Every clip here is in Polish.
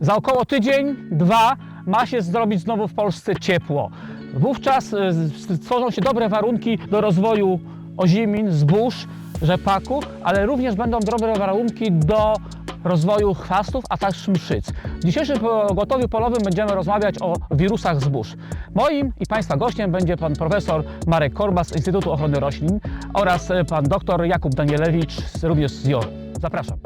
Za około tydzień, dwa ma się zrobić znowu w Polsce ciepło. Wówczas e, stworzą się dobre warunki do rozwoju ozimin, zbóż, rzepaku, ale również będą dobre warunki do rozwoju chwastów, a także mszyc. W dzisiejszym pogotowiu polowym będziemy rozmawiać o wirusach zbóż. Moim i Państwa gościem będzie pan profesor Marek Korba z Instytutu Ochrony Roślin oraz e, pan doktor Jakub Danielewicz również z JOR. Zapraszam.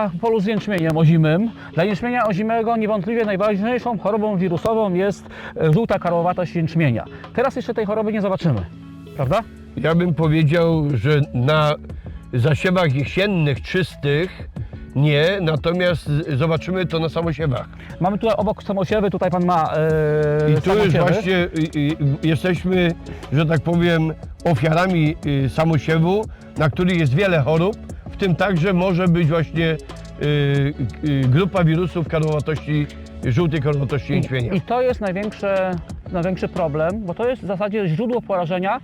Na polu z jęczmieniem ozimym. Dla jęczmienia ozimego niewątpliwie najważniejszą chorobą wirusową jest e, żółta karłowatość jęczmienia. Teraz jeszcze tej choroby nie zobaczymy, prawda? Ja bym powiedział, że na zasiewach jesiennych, czystych nie, natomiast zobaczymy to na samosiewach. Mamy tutaj obok samosiewy, tutaj pan ma e, I tu już samosiewy. właśnie y, y, jesteśmy, że tak powiem, ofiarami y, samosiewu, na których jest wiele chorób, tym także może być właśnie y, y, grupa wirusów karłowatości, żółtej karłowatości jęczmienia. I to jest największe, największy problem, bo to jest w zasadzie źródło porażenia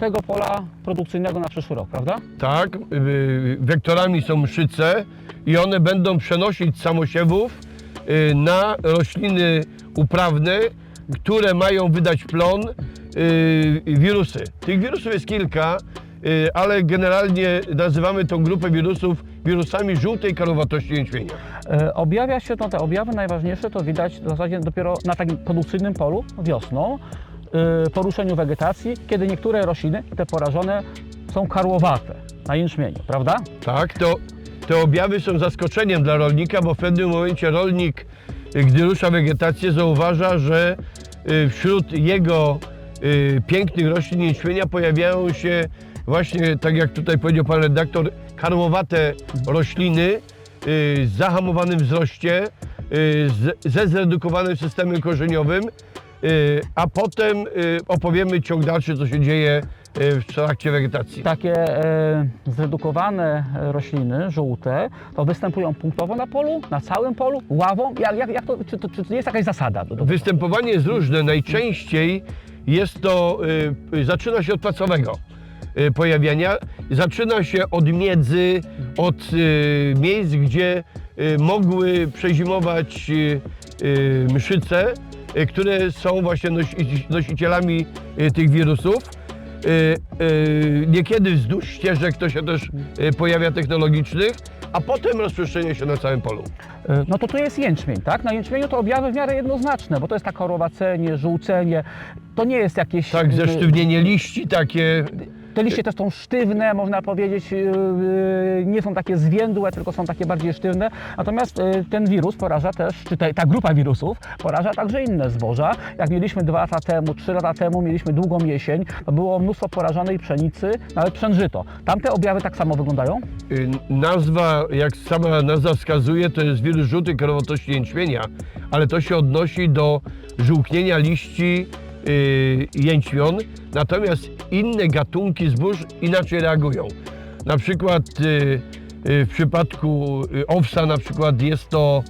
tego pola produkcyjnego na przyszły rok, prawda? Tak, y, wektorami są mszyce i one będą przenosić samosiewów y, na rośliny uprawne, które mają wydać plon y, wirusy. Tych wirusów jest kilka, ale generalnie nazywamy tą grupę wirusów wirusami żółtej karłowatości jęczmienia. E, Objawia się, no te objawy najważniejsze to widać w zasadzie dopiero na takim produkcyjnym polu wiosną, e, po ruszeniu wegetacji, kiedy niektóre rośliny, te porażone, są karłowate na jęczmieniu, prawda? Tak, to te objawy są zaskoczeniem dla rolnika, bo w pewnym momencie rolnik, y, gdy rusza wegetację, zauważa, że y, wśród jego y, pięknych roślin jęczmienia pojawiają się właśnie, tak jak tutaj powiedział pan redaktor, karłowate rośliny y, z zahamowanym wzroście, y, z, ze zredukowanym systemem korzeniowym, y, a potem y, opowiemy ciąg dalszy, co się dzieje y, w trakcie wegetacji. Takie e, zredukowane rośliny, żółte, to występują punktowo na polu, na całym polu, ławą. Jak, jak, jak to, czy, to, czy to jest jakaś zasada? Do, do? Występowanie jest różne. Najczęściej jest to, y, y, zaczyna się od płacowego y, pojawiania. Zaczyna się od miedzy, od y, miejsc, gdzie y, mogły przezimować y, y, mszyce, y, które są właśnie nosi, nosicielami y, tych wirusów. Y, y, Niekiedy wzdłuż ścieżek to się też y, pojawia technologicznych, a potem rozprzestrzenia się na całym polu. No to tu jest jęczmień, tak? Na jęczmieniu to objawy w miarę jednoznaczne, bo to jest taka chorowacenie, żółcenie. To nie jest jakieś... Tak, zesztywnienie liści takie. Te liście też są sztywne, można powiedzieć, yy, nie są takie zwiędłe, tylko są takie bardziej sztywne. Natomiast yy, ten wirus poraża też, czy ta grupa wirusów poraża także inne zboża. Jak mieliśmy dwa lata temu, trzy lata temu, mieliśmy długą jesień, to było mnóstwo porażonej pszenicy, nawet pszeniżyto. Tamte objawy tak samo wyglądają? Nazwa, jak sama nazwa wskazuje, to jest wirus żółtej krowatości jęczmienia, ale to się odnosi do żółknienia liści jęczmion, natomiast inne gatunki zbóż inaczej reagują. Na przykład y, y, w przypadku y, owsa na przykład jest to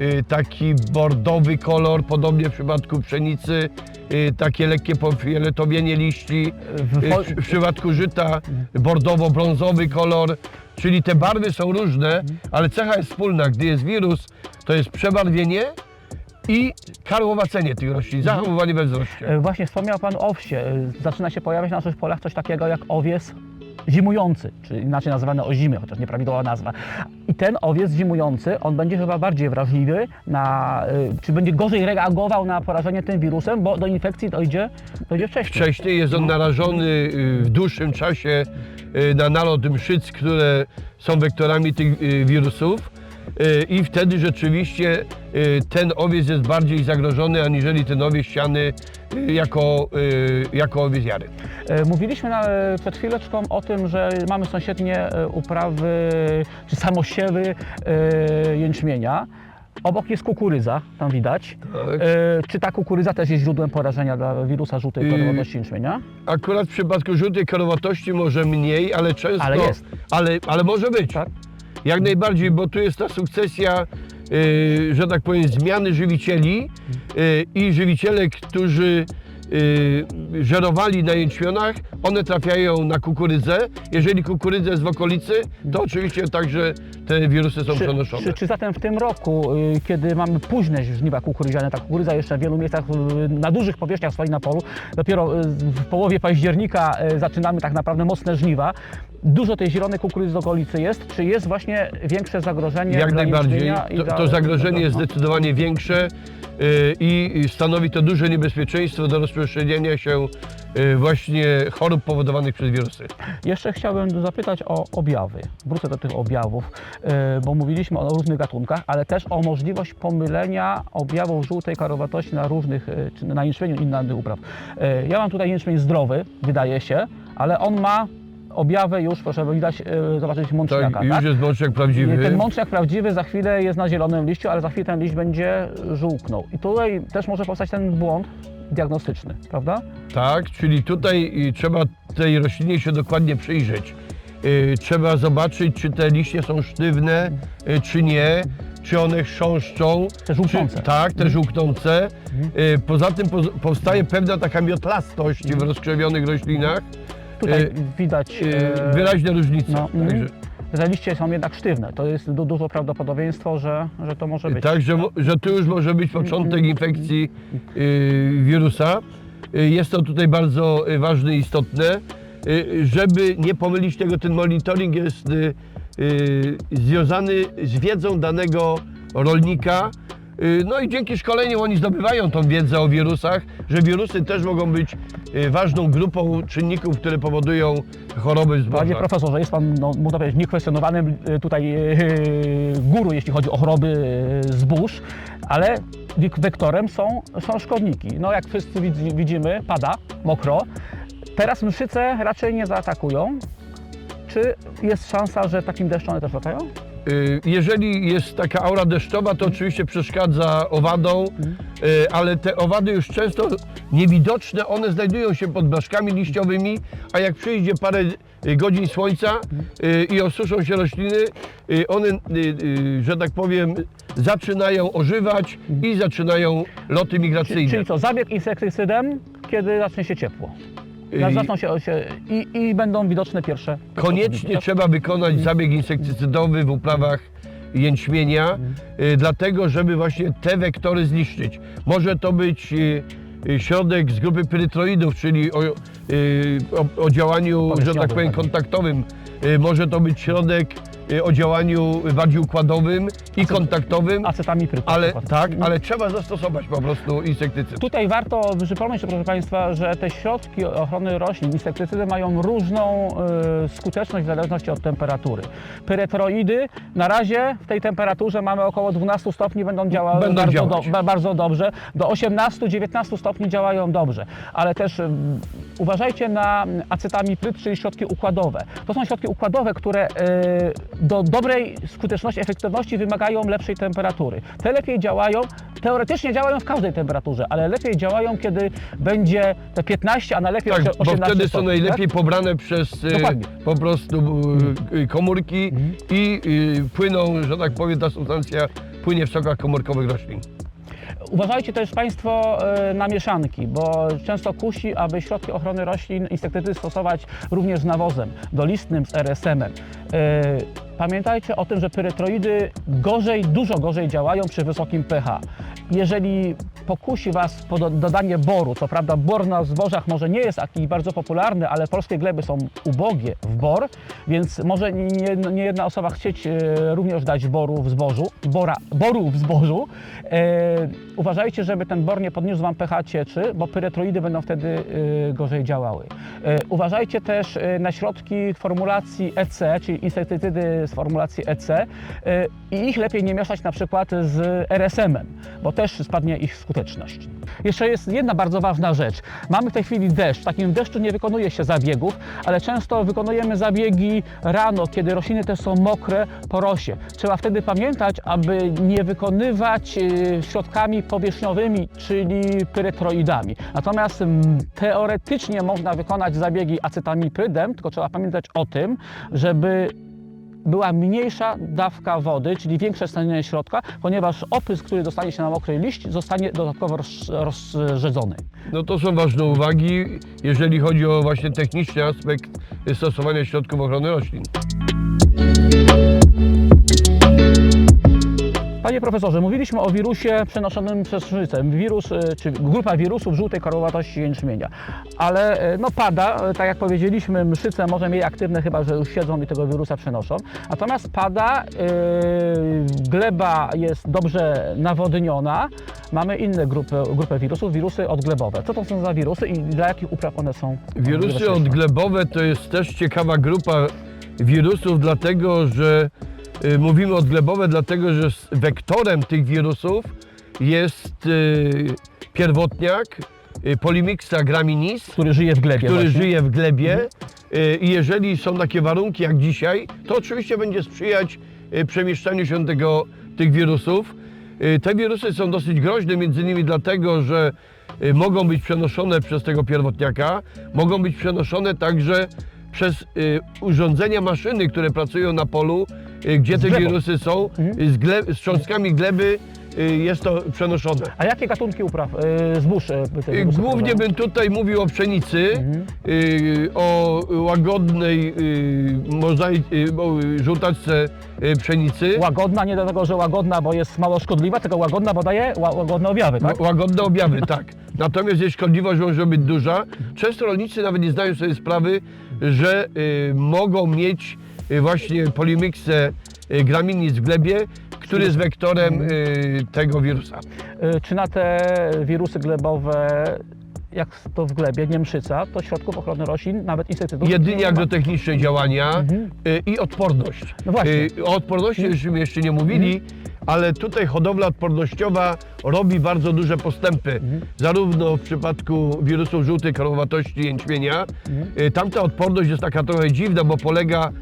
y, taki bordowy kolor, podobnie w przypadku pszenicy y, takie lekkie pofioletowienie liści, y, w przypadku żyta bordowo-brązowy kolor, czyli te barwy są różne, ale cecha jest wspólna. Gdy jest wirus, to jest przebarwienie i karłowacenie tych roślin, zahamowanie we wzroście. E, Właśnie wspomniał Pan o owsie. E, Zaczyna się pojawiać na naszych polach coś takiego jak owiec zimujący, czy inaczej nazywany ozimy, chociaż nieprawidłowa nazwa. I ten owiec zimujący, on będzie chyba bardziej wrażliwy na, e, czy będzie gorzej reagował na porażenie tym wirusem, bo do infekcji dojdzie, dojdzie wcześniej. Wcześniej jest on narażony y, w dłuższym czasie y, na nalot mszyc, które są wektorami tych y, wirusów. Y, i wtedy rzeczywiście y, ten owiec jest bardziej zagrożony, aniżeli ten owiec siany y, jako, jako owiec jary. E, Mówiliśmy na, przed chwileczką o tym, że mamy sąsiednie e, uprawy czy samosiewy e, jęczmienia. Obok jest kukurydza, tam widać. Tak. E, Czy ta kukurydza też jest źródłem porażenia dla wirusa żółtej korowatości jęczmienia? Akurat w przypadku żółtej karowatości może mniej, ale często. Ale jest. Ale, ale może być. Tak. Jak najbardziej, bo tu jest ta sukcesja, y, że tak powiem, zmiany żywicieli y, i żywiciele, którzy żerowali na jęczmionach, one trafiają na kukurydzę. Jeżeli kukurydza jest w okolicy, to oczywiście także te wirusy są przenoszone. czy, czy zatem w tym roku, y, kiedy mamy późne żniwa kukurydziane, ta kukurydza jeszcze w wielu miejscach y, na dużych powierzchniach stoi na polu, dopiero y, w połowie października y, zaczynamy tak naprawdę mocne żniwa, dużo tej zielonej kukurydzy w okolicy jest, czy jest właśnie większe zagrożenie Jak dla najbardziej. jęczmienia i To, dla- to zagrożenie jest no. zdecydowanie większe y, i stanowi to duże niebezpieczeństwo do rozprzestrzeniania się y, właśnie chorób powodowanych przez wirusy. Jeszcze chciałbym zapytać o objawy. Wrócę do tych objawów, e, bo mówiliśmy o różnych gatunkach, ale też o możliwość pomylenia objawów żółtej karowatości na różnych, czy na jęczmieniu i innych upraw. Ja mam tutaj jęczmień zdrowy, wydaje się, ale on ma objawy już, proszę widać, zobaczyć mączniaka, Tak, już tak? jest mączek prawdziwy. Ten mączniak prawdziwy za chwilę jest na zielonym liściu, ale za chwilę ten liść będzie żółknął. I tutaj też może powstać ten błąd diagnostyczny, prawda? Tak, czyli tutaj y, trzeba tej roślinie się dokładnie przyjrzeć. Y, Trzeba zobaczyć, czy te liście są sztywne, y, czy nie, czy one chrząszczą. Te żółknące. Czy, tak, te żółknące. Y, Poza tym powstaje pewna taka miotlastość w rozkrzewionych roślinach. Tutaj widać Wyraźne różnice. No, Te liście są jednak sztywne. To jest du duże prawdopodobieństwo, że, że to może być. tak, że, że tu już może być początek infekcji y, wirusa. Y, Jest to tutaj bardzo y, ważne i istotne. Y, Żeby nie pomylić tego, ten monitoring jest y, y, związany z wiedzą danego rolnika. Y, No i dzięki szkoleniu oni zdobywają tą wiedzę o wirusach, że wirusy też mogą być y, ważną grupą czynników, które powodują choroby zboża. Panie profesorze, jest pan, no, można powiedzieć, niekwestionowanym y, tutaj guru, jeśli chodzi o choroby zbóż, ale wek- wektorem są, są szkodniki. No jak wszyscy widz- widzimy, pada, mokro. Teraz mszyce raczej nie zaatakują. Czy jest szansa, że takim deszczem one też latają? Y, Jeżeli jest taka aura deszczowa, to oczywiście przeszkadza owadom, y, ale te owady już często niewidoczne, one znajdują się pod blaszkami liściowymi, a jak przyjdzie parę godzin słońca y, i osuszą się rośliny, one, że tak powiem, zaczynają ożywać i zaczynają loty migracyjne. Czyli co, zabieg insektycydem, kiedy zacznie się ciepło. Y, Zaczną się, się i, i będą widoczne pierwsze. Koniecznie trzeba wykonać zabieg insektycydowy w uprawach jęczmienia, y, dlatego żeby właśnie te wektory zniszczyć. Może to być y, y, środek z grupy pyrytroidów, czyli o, y, o, o działaniu, że tak powiem, bardziej. kontaktowym. Y, Może to być środek o działaniu bardziej układowym i kontaktowym, Acetamipryt. na ale przykład. tak, ale trzeba zastosować po prostu insektycyd. Tutaj warto przypomnieć, proszę Państwa, że te środki ochrony roślin, insektycydy mają różną y, skuteczność w zależności od temperatury. Pyretroidy na razie w tej temperaturze mamy około 12 stopni, będą działały Będą bardzo, działać. do, ba- bardzo dobrze. Do 18-19 stopni działają dobrze, ale też y, uważajcie na acetamipryt, czyli środki układowe. To są środki układowe, które y, do dobrej skuteczności, efektywności wymagają lepszej temperatury. Te lepiej działają, teoretycznie działają w każdej temperaturze, ale lepiej działają, kiedy będzie te 15, a najlepiej Tak, 18 bo wtedy są stopni, najlepiej pobrane przez Dokładnie. po prostu y, komórki i y, płyną, że tak powiem, ta substancja płynie w sokach komórkowych roślin. Uważajcie też Państwo e, na mieszanki, bo często kusi, aby środki ochrony roślin, insektycydy stosować również z nawozem dolistnym, z RSM-em. E, Pamiętajcie o tym, że pyretroidy gorzej, dużo gorzej działają przy wysokim pH. Jeżeli pokusi Was po do- dodanie boru, co prawda bor na zbożach może nie jest taki bardzo popularny, ale polskie gleby są ubogie w bor, więc może nie, nie jedna osoba chcieć e, również dać boru w zbożu, bora, boru w zbożu. E, uważajcie, żeby ten bor nie podniósł Wam pH cieczy, bo pyretroidy będą wtedy e, gorzej działały. Uważajcie też na środki formulacji EC, czyli insektycydy z formulacji EC i ich lepiej nie mieszać na przykład z RSM-em, bo też spadnie ich skuteczność. Jeszcze jest jedna bardzo ważna rzecz. Mamy w tej chwili deszcz. W takim deszczu nie wykonuje się zabiegów, ale często wykonujemy zabiegi rano, kiedy rośliny też są mokre po rosie. Trzeba wtedy pamiętać, aby nie wykonywać e, środkami powierzchniowymi, czyli pyretroidami. Natomiast teoretycznie można wykonać zabiegi acetamipridem, tylko trzeba pamiętać o tym, żeby była mniejsza dawka wody, czyli większe stanienie środka, ponieważ oprysk, który dostanie się na mokry liść, zostanie dodatkowo roz, rozrzedzony. No to są ważne uwagi, jeżeli chodzi o właśnie techniczny aspekt stosowania środków ochrony roślin. Panie profesorze, mówiliśmy o wirusie przenoszonym przez szycę. Wirus, e, czy grupa wirusów żółtej korowatości jęczmienia. Ale e, no pada, e, tak jak powiedzieliśmy, mszyce może mniej aktywne, chyba że już siedzą i tego wirusa przenoszą. Natomiast pada, e, gleba jest dobrze nawodniona. Mamy inne grupy, grupę wirusów, wirusy odglebowe. Co to są za wirusy i dla jakich upraw one są? Wirusy odglebowe to jest też ciekawa grupa wirusów, dlatego że mówimy odglebowe, dlatego że wektorem tych wirusów jest y, pierwotniak y, Polimixa graminis, Który żyje w glebie który właśnie. żyje w glebie. Y, I jeżeli są takie warunki jak dzisiaj, to oczywiście będzie sprzyjać y, przemieszczaniu się tego, tych wirusów. Y, Te wirusy są dosyć groźne, między innymi dlatego, że y, mogą być przenoszone przez tego pierwotniaka, mogą być przenoszone także przez y, urządzenia, maszyny, które pracują na polu, y, gdzie Z te glebą. wirusy są, y, z, gle, z cząstkami gleby y, jest to przenoszone. A jakie gatunki upraw, zbóż te Y, wirusy Głównie wprowadzają? bym tutaj mówił o pszenicy, Mhm. y, o łagodnej y, y, o y, żółtaczce y, pszenicy. Łagodna, nie dlatego, że łagodna, bo jest mało szkodliwa, tylko łagodna, bo daje ła- łagodne objawy, tak? Ła- Łagodne objawy, tak. Natomiast jej szkodliwość może być duża. Często rolnicy nawet nie zdają sobie sprawy, że y, mogą mieć y, właśnie polimiksę y, graminis w glebie, który jest wektorem y, tego wirusa. Y, Czy na te wirusy glebowe, jak to w glebie, nie mszyca, to środków ochrony roślin, nawet insekcydów? Jedynie agrotechniczne działania Mhm. y, i odporność. No właśnie. Y, O odporności żeśmy jeszcze nie mówili, ale tutaj hodowla odpornościowa robi bardzo duże postępy. Zarówno w przypadku wirusów żółtej krowatości jęczmienia. Y, Tamta odporność jest taka trochę dziwna, bo polega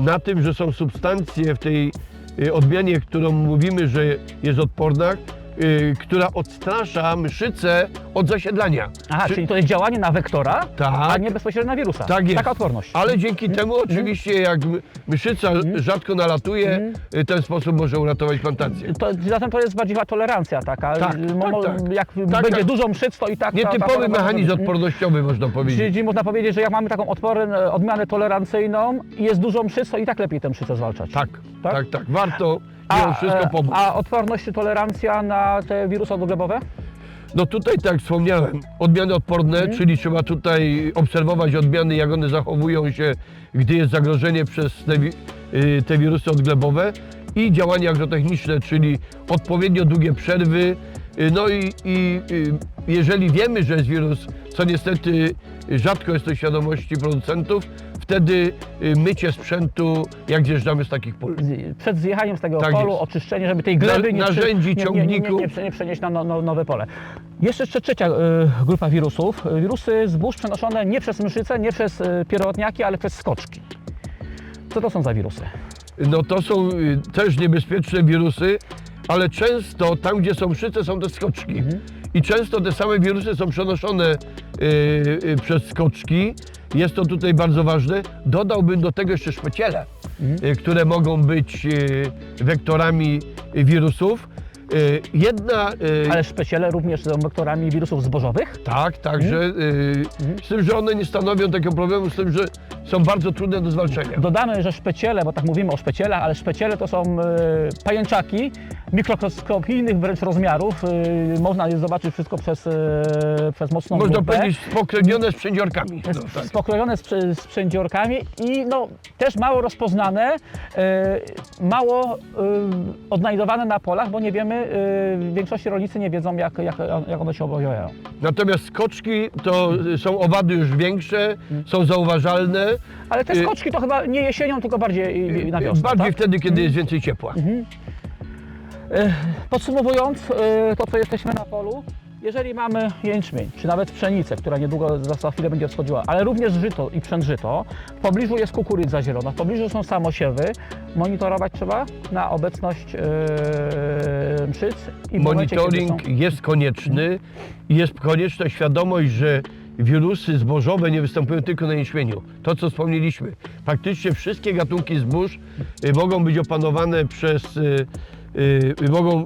na tym, że są substancje w tej y, odmianie, którą mówimy, że jest odporna, y, która odstrasza mszycę od zasiedlania. Aha, Czy- czyli to jest działanie na wektora, Tak. a nie bezpośrednio na wirusa. Tak jest. Taka odporność. Ale dzięki temu oczywiście jak m- mszyca rzadko nalatuje, y, ten sposób może uratować plantację. To, zatem to jest bardziej chyba tolerancja taka. Tak, Y, tak, mo- tak. Jak Tak, będzie tak. dużo mszyc, to i tak... ta- ta Nietypowy mechanizm Mhm. odpornościowy można Czyli, powiedzieć. czyli można powiedzieć, że jak mamy taką odporę, odmianę tolerancyjną i jest dużo mszyc, to i tak lepiej tę mszycę zwalczać. Tak, Tak? tak, tak. Warto mimo wszystko e, pomóc. a odporność czy tolerancja na te wirusy odglebowe? No tutaj, tak jak wspomniałem, odmiany odporne, Mhm. czyli trzeba tutaj obserwować odmiany, jak one zachowują się, gdy jest zagrożenie przez te, y, te wirusy odglebowe i działania agrotechniczne, czyli odpowiednio długie przerwy. Y, No i, i y, jeżeli wiemy, że jest wirus, co niestety rzadko jest to świadomości producentów, wtedy y, mycie sprzętu, jak zjeżdżamy z takich pól. Przed zjechaniem z tego Tak polu, jest. oczyszczenie, żeby tej gleby narzędzi, nie, nie, nie, nie, nie, prze- nie przenieść na no, no, nowe pole. Jeszcze jeszcze trzecia y, grupa wirusów. Wirusy zbóż przenoszone nie przez mszyce, nie przez y, pierwotniaki, ale przez skoczki. Co to są za wirusy? No to są y, też niebezpieczne wirusy, ale często tam, gdzie są mszyce, są te skoczki. I często te same wirusy są przenoszone y, y, przez skoczki. Jest to tutaj bardzo ważne. Dodałbym do tego jeszcze szpeciele, y, które mogą być y, wektorami wirusów. Y, Jedna. y, Ale szpeciele również są wektorami wirusów zbożowych. Tak, także y, z tym, że one nie stanowią takiego problemu, z tym, że są bardzo trudne do zwalczenia. Dodamy, że szpeciele, bo tak mówimy o szpecielach, ale szpeciele to są y, pajęczaki mikroskopijnych wręcz rozmiarów. y, Można je zobaczyć wszystko przez, y, przez mocną Można lupę. powiedzieć spokrewnione z przędziorkami. No, tak. spokrojone z, prze- z przędziorkami i no, też mało rozpoznane, y, mało y, odnajdowane na polach, bo nie wiemy, y, w większości rolnicy nie wiedzą, jak, jak, jak one się objawiają. Natomiast skoczki to są owady już większe, są zauważalne. Ale te Y, skoczki to chyba nie jesienią, tylko bardziej y, na wiosnę. Bardziej tak? wtedy, kiedy jest więcej ciepła. Podsumowując y, to, co jesteśmy na polu, jeżeli mamy jęczmień, czy nawet pszenicę, która niedługo za chwilę będzie wschodziła, ale również żyto i przężyto, w pobliżu jest kukurydza zielona, w pobliżu są samosiewy, monitorować trzeba na obecność yy, mszyc i w momencie, Monitoring są- jest konieczny i jest konieczna świadomość, że wirusy zbożowe nie występują tylko na jęczmieniu. To, co wspomnieliśmy, praktycznie wszystkie gatunki zbóż y, mogą być opanowane przez... y, y, mogą,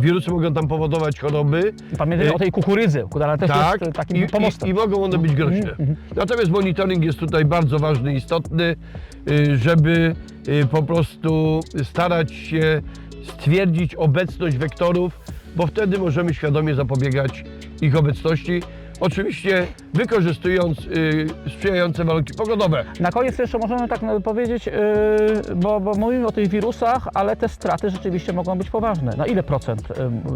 wirusy mogą tam powodować choroby. Pamiętajmy Y, o tej kukurydzy, która też tak, jest takim i, pomostem. i, i mogą one być groźne. Natomiast monitoring jest tutaj bardzo ważny, istotny, żeby po prostu starać się stwierdzić obecność wektorów, bo wtedy możemy świadomie zapobiegać ich obecności. Oczywiście wykorzystując y, sprzyjające warunki pogodowe. Na koniec jeszcze możemy tak no, powiedzieć, yy, bo, bo mówimy o tych wirusach, ale te straty rzeczywiście mogą być poważne. Na ile procent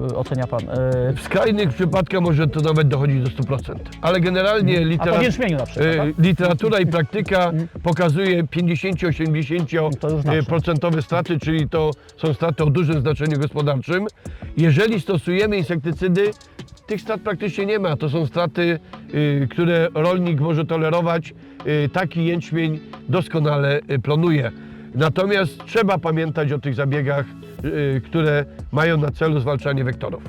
yy, ocenia Pan? Yy, W skrajnych przypadkach może to nawet dochodzić do 100%. Ale generalnie a litera... jęczmieniu na przykład, tak? Y, Literatura i praktyka pokazuje 50-80% To już znacznie. y, procentowe straty, czyli to są straty o dużym znaczeniu gospodarczym. Jeżeli stosujemy insektycydy, tych strat praktycznie nie ma. To są straty, y, które rolnik może tolerować. Y, Taki jęczmień doskonale y, plonuje. Natomiast trzeba pamiętać o tych zabiegach, które mają na celu zwalczanie wektorów.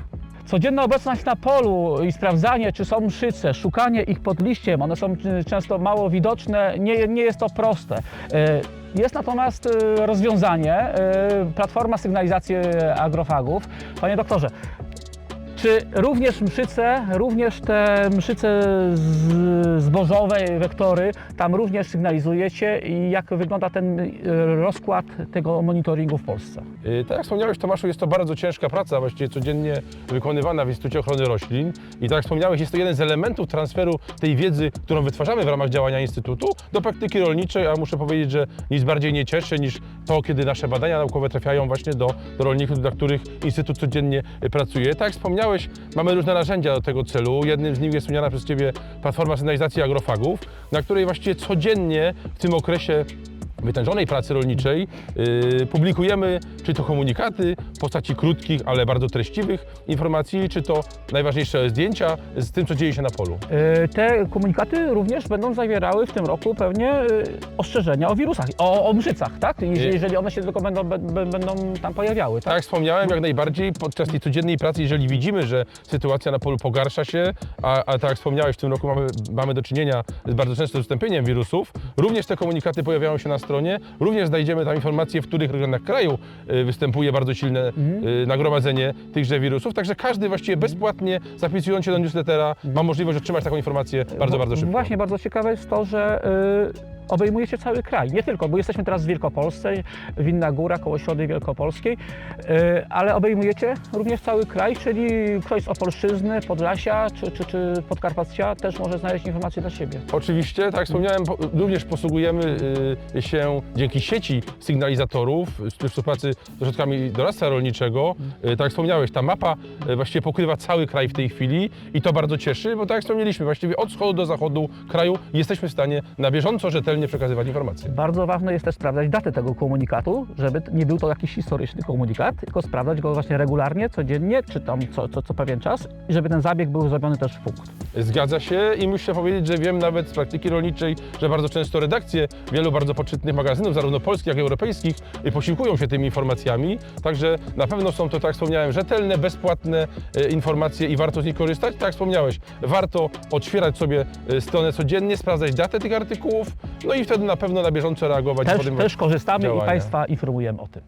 Codzienna obecność na polu i sprawdzanie, czy są mszyce, szukanie ich pod liściem, one są często mało widoczne, nie, nie jest to proste. Jest natomiast rozwiązanie, platforma sygnalizacji agrofagów. Panie doktorze, czy również mszyce, również te mszyce zbożowe, wektory, tam również sygnalizujecie i jak wygląda ten y, rozkład tego monitoringu w Polsce? Y, Tak jak wspomniałeś Tomaszu, jest to bardzo ciężka praca, właściwie codziennie wykonywana w Instytucie Ochrony Roślin i tak jak wspomniałeś, jest to jeden z elementów transferu tej wiedzy, którą wytwarzamy w ramach działania Instytutu do praktyki rolniczej, a muszę powiedzieć, że nic bardziej nie cieszy niż to, kiedy nasze badania naukowe trafiają właśnie do, do rolników, dla których Instytut codziennie y, pracuje. Tak jak wspomniałeś, mamy różne narzędzia do tego celu. Jednym z nich jest wspomniana przez Ciebie platforma sygnalizacji agrofagów, na której właściwie codziennie w tym okresie wytężonej pracy rolniczej yy, publikujemy czy to komunikaty w postaci krótkich, ale bardzo treściwych informacji, czy to najważniejsze zdjęcia z tym, co dzieje się na polu. E, Te komunikaty również będą zawierały w tym roku pewnie e, ostrzeżenia o wirusach, o, o mszycach, tak? Jeżeli, Nie. jeżeli one się tylko będą, będą tam pojawiały, Tak tak? jak wspomniałem, jak najbardziej podczas tej codziennej pracy, jeżeli widzimy, że sytuacja na polu pogarsza się, a, a tak jak wspomniałeś, w tym roku mamy, mamy do czynienia z bardzo częstym wystąpieniem wirusów, również te komunikaty pojawiają się na stronie, również znajdziemy tam informacje, w których regionach kraju y, występuje bardzo silne y, nagromadzenie tychże wirusów, także każdy właściwie bezpłatnie zapisując się do newslettera ma możliwość otrzymać taką informację bardzo, bardzo szybko. Właśnie bardzo ciekawe jest to, że obejmujecie cały kraj. Nie tylko, bo jesteśmy teraz w Wielkopolsce, Winna Góra, koło Środy Wielkopolskiej, y, ale obejmujecie również cały kraj, czyli ktoś z Opolszczyzny, Podlasia czy, czy, czy Podkarpacia też może znaleźć informacje dla siebie. Oczywiście, tak jak wspomniałem, po, również posługujemy y, się dzięki sieci sygnalizatorów w współpracy z ośrodkami doradztwa rolniczego. Y, tak jak wspomniałeś, ta mapa y, właściwie pokrywa cały kraj w tej chwili i to bardzo cieszy, bo tak jak wspomnieliśmy, właściwie od wschodu do zachodu kraju jesteśmy w stanie na bieżąco, rzetelnie przekazywać informacje. Bardzo ważne jest też sprawdzać datę tego komunikatu, żeby nie był to jakiś historyczny komunikat, tylko sprawdzać go właśnie regularnie, codziennie, czy tam co, co, co pewien czas i żeby ten zabieg był zrobiony też w punkt. Zgadza się i muszę powiedzieć, że wiem nawet z praktyki rolniczej, że bardzo często redakcje wielu bardzo poczytnych magazynów, zarówno polskich, jak i europejskich, y, posiłkują się tymi informacjami. Także na pewno są to, tak jak wspomniałem, rzetelne, bezpłatne y, informacje i warto z nich korzystać. Tak jak wspomniałeś, warto odświerać sobie y, stronę codziennie, sprawdzać datę tych artykułów, no i wtedy na pewno na bieżąco reagować Też, też korzystamy działania. i Państwa informujemy o tym.